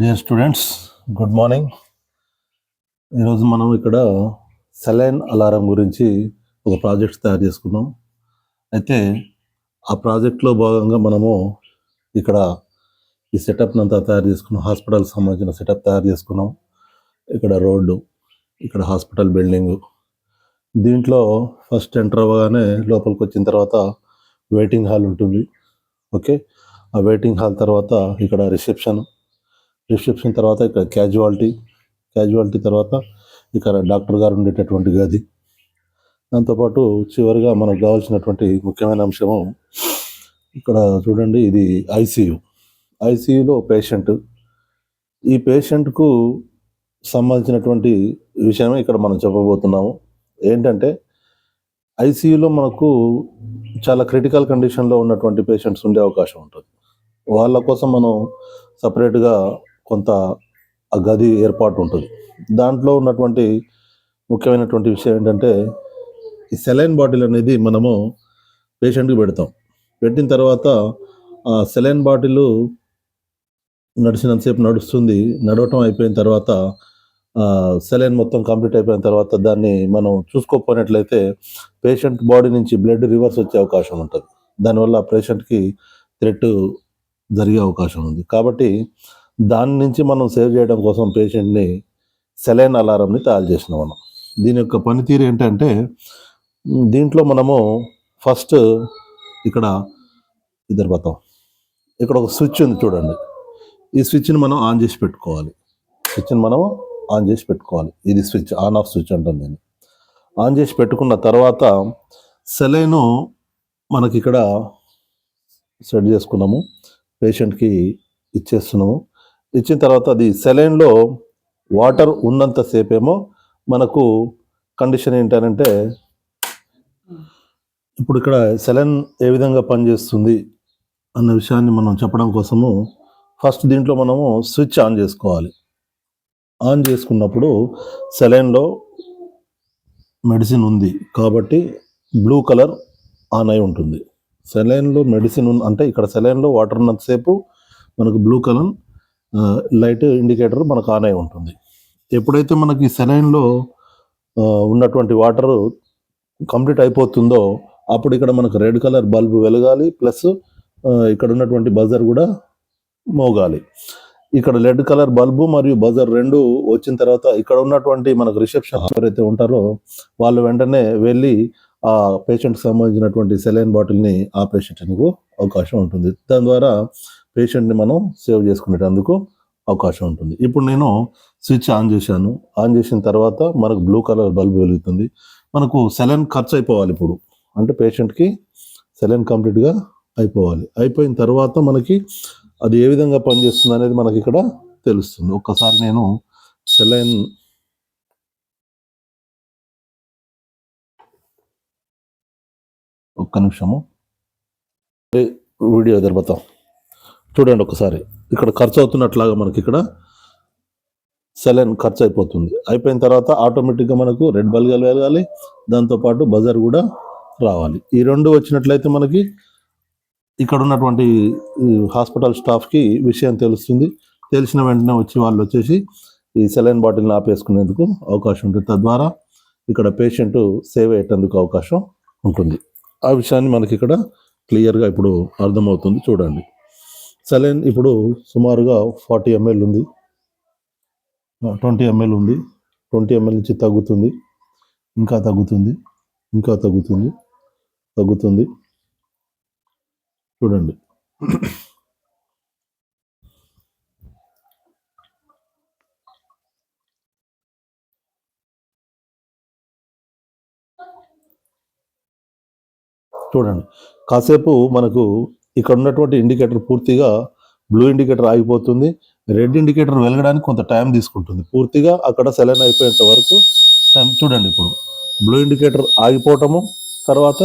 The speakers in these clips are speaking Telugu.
డియర్ స్టూడెంట్స్ గుడ్ మార్నింగ్ ఈరోజు మనం ఇక్కడ సెలైన్ అలారం గురించి ఒక ప్రాజెక్ట్ తయారు చేసుకున్నాం. అయితే ఆ ప్రాజెక్ట్లో భాగంగా మనము ఇక్కడ ఈ సెటప్ అంతా తయారు చేసుకున్నాం. హాస్పిటల్కి సంబంధించిన సెటప్ తయారు చేసుకున్నాం. ఇక్కడ రోడ్డు ఇక్కడ హాస్పిటల్ బిల్డింగ్. దీంట్లో ఫస్ట్ ఎంటర్ అవ్వగానే లోపలికి వచ్చిన తర్వాత వెయిటింగ్ హాల్ ఉంటుంది. ఓకే? ఆ వెయిటింగ్ హాల్ తర్వాత ఇక్కడ రిసెప్షన్ రిసెప్షన్ తర్వాత ఇక్కడ క్యాజువాలిటీ క్యాజువాలిటీ తర్వాత ఇక్కడ డాక్టర్ గారు ఉండేటటువంటి గది. దాంతోపాటు చివరిగా మనకు కావాల్సినటువంటి ముఖ్యమైన అంశము ఇక్కడ చూడండి ఇది ఐసీయు. ఐసీయూలో పేషెంట్. ఈ పేషెంట్కు సంబంధించినటువంటి విషయమే ఇక్కడ మనం చెప్పబోతున్నాము. ఏంటంటే ఐసీయూలో మనకు చాలా క్రిటికల్ కండిషన్లో ఉన్నటువంటి పేషెంట్స్ ఉండే అవకాశం ఉంటుంది. వాళ్ళ కోసం మనం సపరేట్గా కొంత గది ఏర్పాటు ఉంటుంది. దాంట్లో ఉన్నటువంటి ముఖ్యమైనటువంటి విషయం ఏంటంటే ఈ సెలైన్ బాటిల్ అనేది మనము పేషెంట్కి పెడతాం. పెట్టిన తర్వాత ఆ సెలైన్ బాటిల్ నడిచినంతసేపు నడుస్తుంది. నడవటం అయిపోయిన తర్వాత సెలైన్ మొత్తం కంప్లీట్ అయిపోయిన తర్వాత దాన్ని మనం చూసుకోకపోయినట్లయితే పేషెంట్ బాడీ నుంచి బ్లడ్ రివర్స్ వచ్చే అవకాశం ఉంటుంది. దానివల్ల పేషెంట్కి థ్రెట్ జరిగే అవకాశం ఉంది. కాబట్టి దాని నుంచి మనం సేవ్ చేయడం కోసం పేషెంట్ని సెలైన్ అలారంని తయారు చేసినాం మనం. దీని యొక్క పనితీరు ఏంటంటే దీంట్లో మనము ఫస్ట్ ఇక్కడ ఇద్దరు పోతాం ఇక్కడ ఒక స్విచ్ ఉంది చూడండి. ఈ స్విచ్ని మనం ఆన్ చేసి పెట్టుకోవాలి. స్విచ్ని మనం ఆన్ చేసి పెట్టుకోవాలి. ఇది స్విచ్ ఆన్ ఆఫ్ స్విచ్ అంటుంది దీన్ని. ఆన్ చేసి పెట్టుకున్న తర్వాత సెలైను మనకి ఇక్కడ సెట్ చేసుకున్నాము. పేషెంట్కి ఇచ్చేస్తున్నాము. ఇచ్చిన తర్వాత అది సెలైన్లో వాటర్ ఉన్నంతసేపేమో మనకు కండిషన్ ఏంటంటే ఇప్పుడు ఇక్కడ సెలైన్ ఏ విధంగా పనిచేస్తుంది అన్న విషయాన్ని మనం చెప్పడం కోసము ఫస్ట్ దీంట్లో మనము స్విచ్ ఆన్ చేసుకోవాలి. ఆన్ చేసుకున్నప్పుడు సెలైన్లో మెడిసిన్ ఉంది కాబట్టి బ్లూ కలర్ ఆన్ అయి ఉంటుంది. సెలైన్లో మెడిసిన్ ఉంది అంటే ఇక్కడ సెలైన్లో వాటర్ ఉన్నంతసేపు మనకు బ్లూ కలర్ లైట్ ఇండికేటర్ మనకు ఆన్ అయి ఉంటుంది. ఎప్పుడైతే మనకి సెలైన్లో ఉన్నటువంటి వాటర్ కంప్లీట్ అయిపోతుందో అప్పుడు ఇక్కడ మనకు రెడ్ కలర్ బల్బ్ వెలగాలి ప్లస్ ఇక్కడ ఉన్నటువంటి బజర్ కూడా మోగాలి. ఇక్కడ రెడ్ కలర్ బల్బు మరియు బజర్ రెండు వచ్చిన తర్వాత ఇక్కడ ఉన్నటువంటి మనకు రిసెప్షన్ ఎవరైతే ఉంటారో వాళ్ళు వెంటనే వెళ్ళి ఆ పేషెంట్కి సంబంధించినటువంటి సెలైన్ బాటిల్ని ఆపరేషన్కు అవకాశం ఉంటుంది. దాని ద్వారా పేషెంట్ని మనం సేవ్ చేసుకునేటందుకు అవకాశం ఉంటుంది. ఇప్పుడు నేను స్విచ్ ఆన్ చేశాను. ఆన్ చేసిన తర్వాత మనకు బ్లూ కలర్ బల్బ్ వెలుగుతుంది. మనకు సెలైన్ ఖర్చు అయిపోవాలి ఇప్పుడు. అంటే పేషెంట్కి సెలైన్ కంప్లీట్గా అయిపోవాలి. అయిపోయిన తర్వాత మనకి అది ఏ విధంగా పనిచేస్తుంది అనేది మనకి ఇక్కడ తెలుస్తుంది. ఒక్కసారి నేను సెలైన్ ఒక్క నిమిషము. వీడియో జరుపుతాం చూడండి ఒకసారి. ఇక్కడ ఖర్చు అవుతున్నట్లాగా మనకి ఇక్కడ సెలైన్ ఖర్చు అయిపోతుంది అయిపోయిన తర్వాత ఆటోమేటిక్గా మనకు రెడ్ బల్బ్ వెలగాలి. దాంతోపాటు బజర్ కూడా రావాలి. ఈ రెండు వచ్చినట్లయితే మనకి ఇక్కడ ఉన్నటువంటి హాస్పిటల్ స్టాఫ్కి విషయం తెలుస్తుంది. తెలిసిన వెంటనే వచ్చి వాళ్ళు వచ్చేసి ఈ సెలైన్ బాటిల్ని ఆపేసుకునేందుకు అవకాశం ఉంటుంది. తద్వారా ఇక్కడ పేషెంట్ సేవ్ అయ్యేటందుకు అవకాశం ఉంటుంది. ఆ విషయాన్ని మనకి ఇక్కడ క్లియర్గా ఇప్పుడు అర్థమవుతుంది. చూడండి. సెలైన్ ఇప్పుడు సుమారుగా ఫార్టీ ఎంఎల్ ఉంది. ట్వంటీ ఎంఎల్ ఉంది. ట్వంటీ ఎంఎల్ నుంచి తగ్గుతుంది. ఇంకా తగ్గుతుంది. ఇంకా తగ్గుతుంది. తగ్గుతుంది. చూడండి. చూడండి. కాసేపు మనకు ఇక్కడ ఉన్నటువంటి ఇండికేటర్ పూర్తిగా బ్లూ ఇండికేటర్ ఆగిపోతుంది. రెడ్ ఇండికేటర్ వెలగడానికి కొంత టైం తీసుకుంటుంది. పూర్తిగా అక్కడ సెలైన్ అయిపోయేంత వరకు టైం చూడండి ఇప్పుడు. బ్లూ ఇండికేటర్ ఆగిపోవటము తర్వాత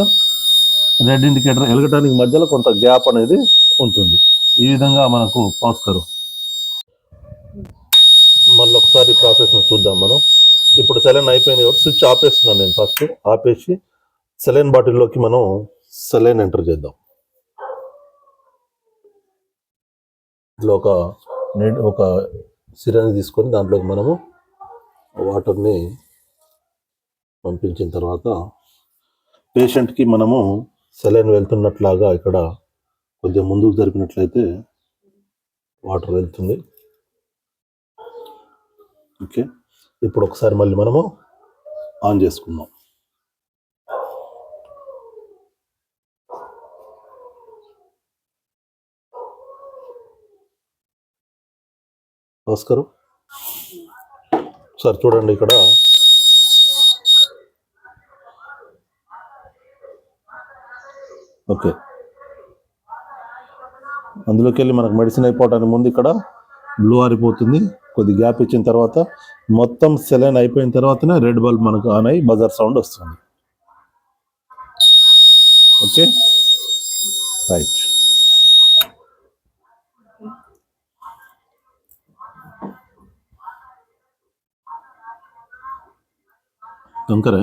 రెడ్ ఇండికేటర్ వెలగడానికి మధ్యలో కొంత గ్యాప్ అనేది ఉంటుంది. ఈ విధంగా మనకు పాస్కరు మళ్ళీ ఒకసారి ప్రాసెస్ని చూద్దాం మనం. ఇప్పుడు సెలైన్ అయిపోయింది కాబట్టి స్విచ్ ఆపేస్తున్నాను నేను ఫస్ట్ ఆపేసి సెలైన్ బాటిల్లోకి మనం సెలైన్ ఎంటర్ చేద్దాం. ఇట్లా ఒక నీడ్ ఒక సిరని తీసుకొని దాంట్లోకి మనము వాటర్ని పంపించిన తర్వాత పేషెంట్కి మనము సెలైన్ వెళ్తున్నట్లాగా ఇక్కడ కొద్దిగా ముందుకు జరిపినట్లయితే వాటర్ వెళ్తుంది. ఓకే. ఇప్పుడు ఒకసారి మళ్ళీ మనము ఆన్ చేసుకుందాం. నమస్కారం సార్ చూడండి ఇక్కడ. ఓకే. అందులోకి వెళ్ళి మనకు మెడిసిన్ అయిపోవడానికి ముందు ఇక్కడ బ్లూ ఆరిపోతుంది. కొద్ది గ్యాప్ ఇచ్చిన తర్వాత మొత్తం సెలైన్ అయిపోయిన తర్వాతనే రెడ్ బల్బ్ మనకు ఆన్ అయ్యి బజార్ సౌండ్ వస్తుంది. ఓకే? రైట్. नमस्कार